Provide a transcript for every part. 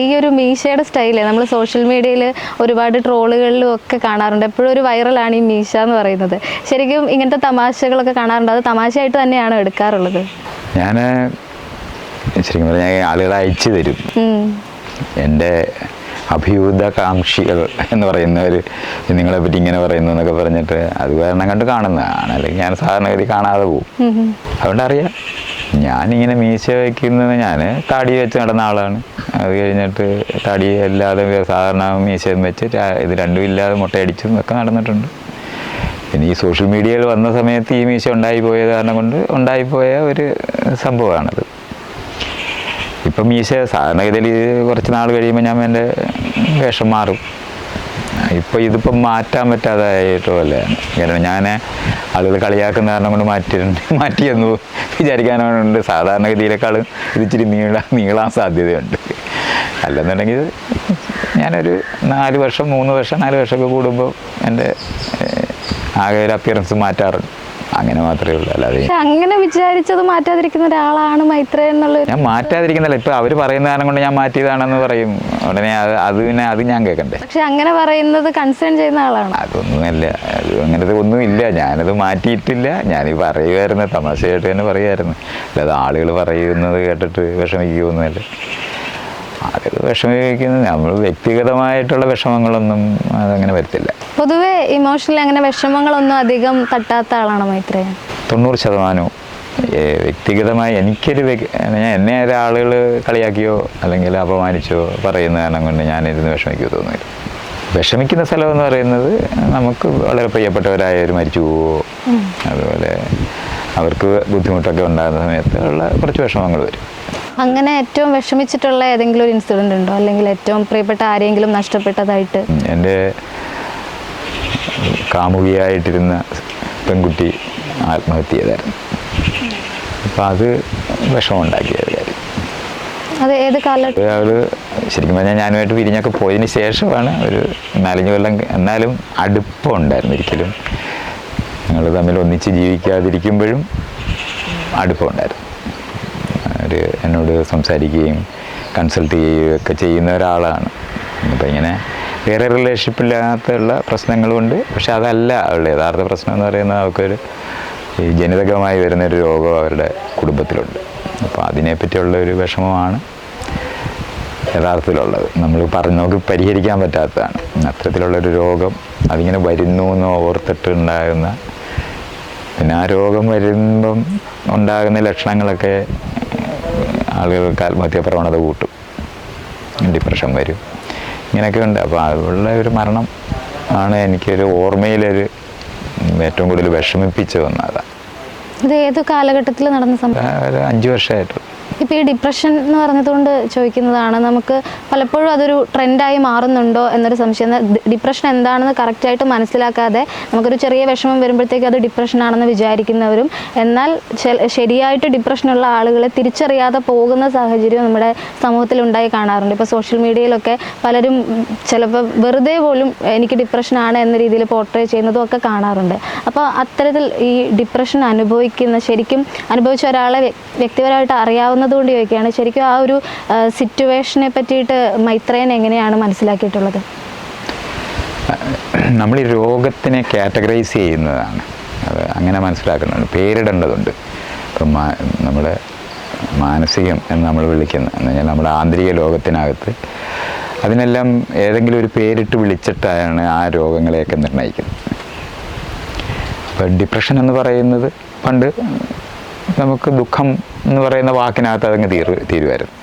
ഈ ഒരു മീശയുടെ സ്റ്റൈൽ നമ്മൾ സോഷ്യൽ മീഡിയയിൽ ഒരുപാട് ട്രോളുകളിലും ഒക്കെ കാണാറുണ്ട്. എപ്പോഴും ഒരു വൈറലാണ് ഈ മീശ എന്ന് പറയുന്നത്. ശരിക്കും ഇങ്ങനത്തെ തമാശകളൊക്കെ കാണാറുണ്ട്. അത് തമാശയായിട്ട് തന്നെയാണ് എടുക്കാറുള്ളത്. ഞാൻ ശരിക്കും പറഞ്ഞാൽ ആളുകളെ അയച്ചു തരും. എന്റെ അഭ്യുതകാംക്ഷികൾ എന്ന് പറയുന്നവർ നിങ്ങളെ പറ്റി ഇങ്ങനെ പറയുന്നു എന്നൊക്കെ പറഞ്ഞിട്ട് അത് കാരണം കണ്ട് കാണുന്നതാണ്. അല്ലെങ്കിൽ ഞാൻ സാധാരണഗതി കാണാതെ പോകും ഉം ഉം. അതുകൊണ്ട് അറിയാം ഞാനിങ്ങനെ മീശ വയ്ക്കുന്നത് ഞാൻ താടി വെച്ച് നടന്ന ആളാണ്. അത് കഴിഞ്ഞിട്ട് താടി അല്ലാതെ സാധാരണ മീശയും വെച്ച് ഇത് രണ്ടും ഇല്ലാതെ മുട്ടയടിച്ചും ഒക്കെ നടന്നിട്ടുണ്ട്. പിന്നെ ഈ സോഷ്യൽ മീഡിയയിൽ വന്ന സമയത്ത് ഈ മീശ ഉണ്ടായിപ്പോയത് കാരണം കൊണ്ട് ഉണ്ടായിപ്പോയ ഒരു സംഭവമാണത്. ഇപ്പം മീശ സാധാരണഗതിയിൽ കുറച്ച് നാൾ കഴിയുമ്പോൾ ഞാൻ എന്റെ വേഷം മാറും. ഇപ്പോൾ ഇതിപ്പം മാറ്റാൻ പറ്റാതായിട്ടോ പോലെയാണ് കാരണം ഞാൻ ആളുകൾ കളിയാക്കുന്ന കാരണം കൊണ്ട് മാറ്റിയിട്ടുണ്ട്. മാറ്റിയെന്ന് വിചാരിക്കാനുണ്ട് സാധാരണഗതിയിലേക്കാളും ഇത് ഇച്ചിരി നീള നീളാൻ സാധ്യതയുണ്ട്. അല്ലെന്നുണ്ടെങ്കിൽ ഞാനൊരു നാല് വർഷം മൂന്ന് വർഷം നാല് വർഷമൊക്കെ കൂടുമ്പോൾ എന്റെ ആകെ ഒരു അപ്പിയറൻസ് മാറ്റാറുണ്ട്. അങ്ങനെ മാത്രമേ ഉള്ളൂ. അല്ലാതെ അങ്ങനെ വിചാരിച്ചത് മാറ്റാതിരിക്കുന്ന ഒരാളാണ് മൈത്ര എന്നുള്ളത് ഞാൻ മാറ്റാതിരിക്കുന്നില്ല. ഇപ്പൊ അവർ പറയുന്ന കാരണം കൊണ്ട് ഞാൻ മാറ്റിയതാണെന്ന് പറയും. ഉടനെ അത് അത് പിന്നെ അത് ഞാൻ കേൾക്കണ്ടേ പക്ഷെ അങ്ങനെ പറയുന്നത് കൺസേൺ ചെയ്യുന്ന ആളാണ്. അതൊന്നുമല്ല. അത് അങ്ങനത്തെ ഒന്നുമില്ല. ഞാനത് മാറ്റിയിട്ടില്ല. ഞാൻ ഞാനീ പറയുമായിരുന്നു തമാശയായിട്ട് തന്നെ പറയുമായിരുന്നു അല്ലാതെ ആളുകൾ പറയുന്നത് കേട്ടിട്ട് വിഷമിക്കുകയൊന്നുമല്ല. ആളുകൾ വിഷമിക്കുന്നത് നമ്മൾ വ്യക്തിഗതമായിട്ടുള്ള വിഷമങ്ങളൊന്നും അതങ്ങനെ വരത്തില്ല. പൊതുവെ ഇമോഷണലി അങ്ങനെ വിഷമങ്ങളൊന്നും അധികം തട്ടാത്ത ആളാണ് മൈത്രേ തൊണ്ണൂറ് ശതമാനവും. വ്യക്തിഗതമായി എനിക്കൊരു എന്നെ ഒരാളുകൾ കളിയാക്കിയോ അല്ലെങ്കിൽ അപമാനിച്ചോ പറയുന്ന കാരണം കൊണ്ട് ഞാനിരുന്ന് വിഷമിക്കുക തോന്നില്ല വിഷമിക്കുന്ന സ്ഥലം എന്ന് പറയുന്നത് നമുക്ക് വളരെ പ്രിയപ്പെട്ടവരായവർ മരിച്ചു പോവോ അതുപോലെ അവർക്ക് ബുദ്ധിമുട്ടൊക്കെ ഉണ്ടാകുന്ന സമയത്ത് ഉള്ള കുറച്ച് വിഷമങ്ങൾ വരും. അങ്ങനെ ഏറ്റവും വിഷമിച്ചിട്ടുള്ള ഏതെങ്കിലും ഒരു ഇൻസിഡന്റ് ഉണ്ടോ? അല്ലെങ്കിൽ ഏറ്റവും പ്രിയപ്പെട്ട ആരെങ്കിലും നഷ്ടപ്പെട്ടതായിട്ട്? എന്റെ കാമുകിയായിട്ടിരുന്ന പെൺകുട്ടി ആത്മഹത്യ ചെയ്തായിരുന്നു അപ്പം അത് വിഷമമുണ്ടാക്കിയ ഒരു കാര്യം. അത് ഏത് കാലത്ത് അവർ ശരിക്കും പറഞ്ഞാൽ ഞാനുമായിട്ട് പിരിഞ്ഞൊക്കെ പോയതിന് ശേഷമാണ് ഒരു നാലഞ്ച് കൊല്ലം എന്നാലും അടുപ്പമുണ്ടായിരുന്നു ഒരിക്കലും. ഞങ്ങൾ തമ്മിൽ ഒന്നിച്ച് ജീവിക്കാതിരിക്കുമ്പോഴും അടുപ്പം എന്നോട് സംസാരിക്കുകയും കൺസൾട്ട് ചെയ്യുകയും ഒക്കെ ചെയ്യുന്ന ഒരാളാണ്. അപ്പം ഇങ്ങനെ വേറെ റിലേഷൻഷിപ്പില്ലാത്തുള്ള പ്രശ്നങ്ങളുമുണ്ട് പക്ഷെ അതല്ല അവളുടെ യഥാർത്ഥ പ്രശ്നം എന്ന് പറയുന്നത് അവർക്കൊരു ഈ ജനിതകമായി വരുന്നൊരു രോഗം അവരുടെ കുടുംബത്തിലുണ്ട്. അപ്പോൾ അതിനെപ്പറ്റിയുള്ള ഒരു വിഷമമാണ് യഥാർത്ഥത്തിലുള്ളത്. നമ്മൾ പറഞ്ഞു നമുക്ക് പരിഹരിക്കാൻ പറ്റാത്തതാണ്. അത്തരത്തിലുള്ളൊരു രോഗം അതിങ്ങനെ വരുന്നു എന്ന് ഓർത്തിട്ട് ഉണ്ടാകുന്ന പിന്നെ ആ രോഗം വരുമ്പം ഉണ്ടാകുന്ന ലക്ഷണങ്ങളൊക്കെ ആളുകൾക്ക് ആത്മഹത്യാ പ്രവണത കൂട്ടും. ഡിപ്രഷൻ വരും. ഇങ്ങനെയൊക്കെ ഉണ്ട് അപ്പോൾ അതുള്ള ഒരു മരണം ആണ് എനിക്കൊരു ഓർമ്മയിലൊരു ഏറ്റവും കൂടുതൽ വിഷമിപ്പിച്ചു വന്നതാണ് ഇത് ഏത് കാലഘട്ടത്തിൽ നടന്ന സംഭവം? ഒരു അഞ്ച് വർഷമായിട്ടുള്ളൂ. ഇപ്പൊ ഈ ഡിപ്രഷൻ എന്ന് പറഞ്ഞതുകൊണ്ട് ചോദിക്കുന്നതാണ് നമുക്ക് പലപ്പോഴും അതൊരു ട്രെൻഡായി മാറുന്നുണ്ടോ എന്നൊരു സംശയം. ഡിപ്രഷൻ എന്താണെന്ന് കറക്റ്റായിട്ട് മനസ്സിലാക്കാതെ നമുക്കൊരു ചെറിയ വിഷമം വരുമ്പോഴത്തേക്ക് അത് ഡിപ്രഷൻ ആണെന്ന് വിചാരിക്കുന്നവരും എന്നാൽ ശരിയായിട്ട് ഡിപ്രഷനുള്ള ആളുകളെ തിരിച്ചറിയാതെ പോകുന്ന സാഹചര്യം നമ്മുടെ സമൂഹത്തിൽ ഉണ്ടായി കാണാറുണ്ട്. ഇപ്പോൾ സോഷ്യൽ മീഡിയയിലൊക്കെ പലരും ചിലപ്പോൾ വെറുതെ പോലും എനിക്ക് ഡിപ്രഷൻ ആണ് എന്ന രീതിയിൽ പോർട്രേ ചെയ്യുന്നതും ഒക്കെ കാണാറുണ്ട്. അപ്പോൾ അത്തരത്തിൽ ഈ ഡിപ്രഷൻ അനുഭവിക്കുന്ന ശരിക്കും അനുഭവിച്ച ഒരാളെ വ്യക്തിപരമായിട്ട് അറിയാവുന്നത് കൊണ്ട് ചോദിക്കുകയാണ്. ശരിക്കും ആ ഒരു സിറ്റുവേഷനെ പറ്റിയിട്ട് മൈത്രേൻ എങ്ങനെയാണ് മനസ്സിലാക്കിയിട്ടുള്ളത്? നമ്മൾ ഈ രോഗത്തിനെ കാറ്റഗറൈസ് ചെയ്യുന്നതാണ്. അത് അങ്ങനെ മനസ്സിലാക്കുന്നുണ്ട്. പേരിടേണ്ടതുണ്ട്. ഇപ്പം മാ നമ്മുടെ മാനസികം എന്ന് നമ്മൾ വിളിക്കുന്ന എന്ന് പറഞ്ഞാൽ നമ്മുടെ ആന്തരിക ലോകത്തിനകത്ത് അതിനെല്ലാം ഏതെങ്കിലും ഒരു പേരിട്ട് വിളിച്ചിട്ടാണ് ആ രോഗങ്ങളെയൊക്കെ നിർണയിക്കുന്നത്. ഇപ്പം ഡിപ്രഷൻ എന്ന് പറയുന്നത് പണ്ട് നമുക്ക് ദുഃഖം എന്ന് പറയുന്ന വാക്കിനകത്ത് അതങ്ങ് തീർ തീരുമായിരുന്നു.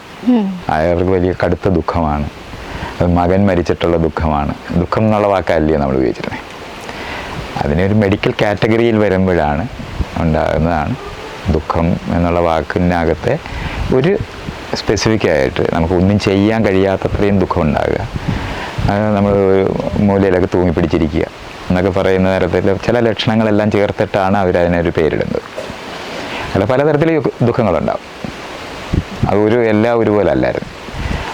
അയാൾക്ക് വലിയ കടുത്ത ദുഃഖമാണ്. അത് മകൻ മരിച്ചിട്ടുള്ള ദുഃഖമാണ്. ദുഃഖം എന്നുള്ള വാക്കല്ലേ നമ്മൾ ഉപയോഗിച്ചിരുന്നത് അതിനൊരു മെഡിക്കൽ കാറ്റഗറിയിൽ വരുമ്പോഴാണ് ഉണ്ടാകുന്നതാണ് ദുഃഖം എന്നുള്ള വാക്കിനകത്തെ ഒരു സ്പെസിഫിക് ആയിട്ട് നമുക്ക് ഒന്നും ചെയ്യാൻ കഴിയാത്തത്രയും ദുഃഖം ഉണ്ടാകുക. അത് നമ്മൾ മൂലയിലൊക്കെ തൂങ്ങിപ്പിടിച്ചിരിക്കുക എന്നൊക്കെ പറയുന്ന തരത്തിൽ ചില ലക്ഷണങ്ങളെല്ലാം ചേർത്തിട്ടാണ് അവരതിനൊരു പേരിടുന്നത്. അല്ല പലതരത്തിൽ ദുഃഖങ്ങളുണ്ടാവും. അത് ഒരു എല്ലാം ഒരുപോലെ അല്ലായിരുന്നു.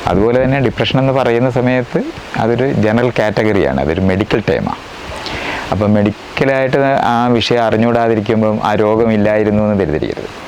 അതുപോലെ തന്നെ ഡിപ്രഷൻ എന്ന് പറയുന്ന സമയത്ത് അതൊരു ജനറൽ കാറ്റഗറിയാണ് അതൊരു മെഡിക്കൽ ടൈമാണ് അപ്പം മെഡിക്കലായിട്ട് ആ വിഷയം അറിഞ്ഞുകൂടാതിരിക്കുമ്പം ആ രോഗമില്ലായിരുന്നു എന്ന് തെറ്റിദ്ധരിക്കരുത്